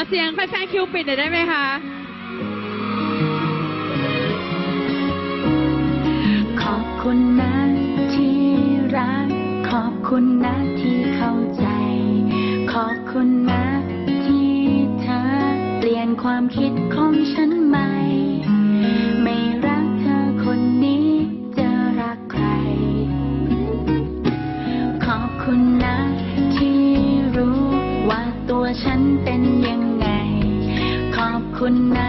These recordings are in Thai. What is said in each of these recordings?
ขอเสียงแฟนๆคิวปิดหน่อยได้ไหมคะ ขอบคุณนะที่รัก ขอบคุณนะที่เข้าใจ ขอบคุณนะที่เธอเปลี่ยนความคิดของฉันใหม่คุณนะ็นยังไง ขอบคุณนะ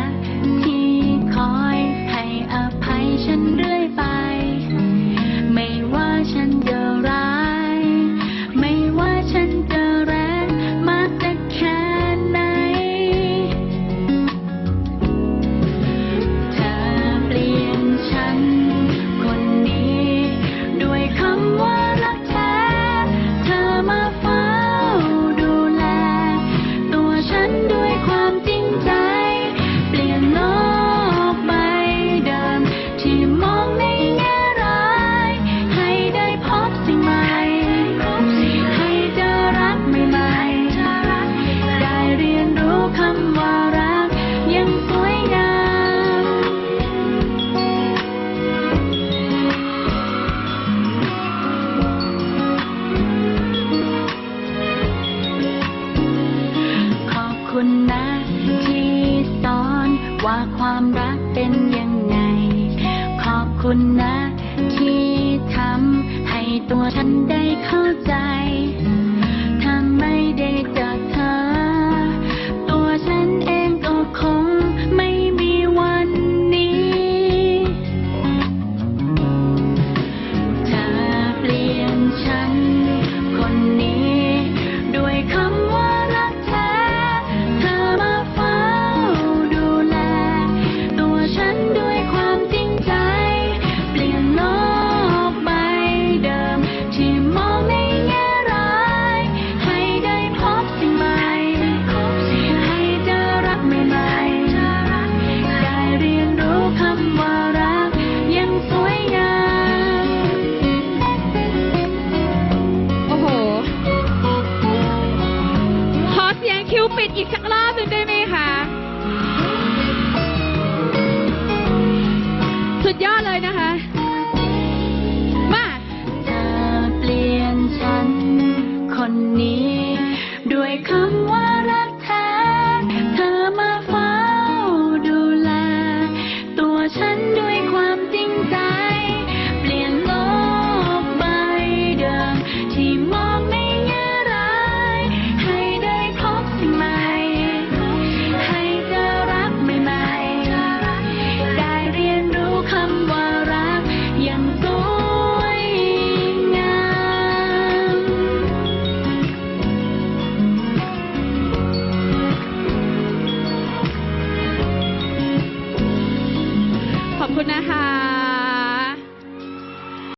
ขอบคุณนะที่สอนว่าความรักเป็นยังไง ขอบคุณนะที่ทำให้ตัวฉันได้เข้าใจ ปิดอีกสักรอบหนึ่งได้ไหมคะ คุณนะคะ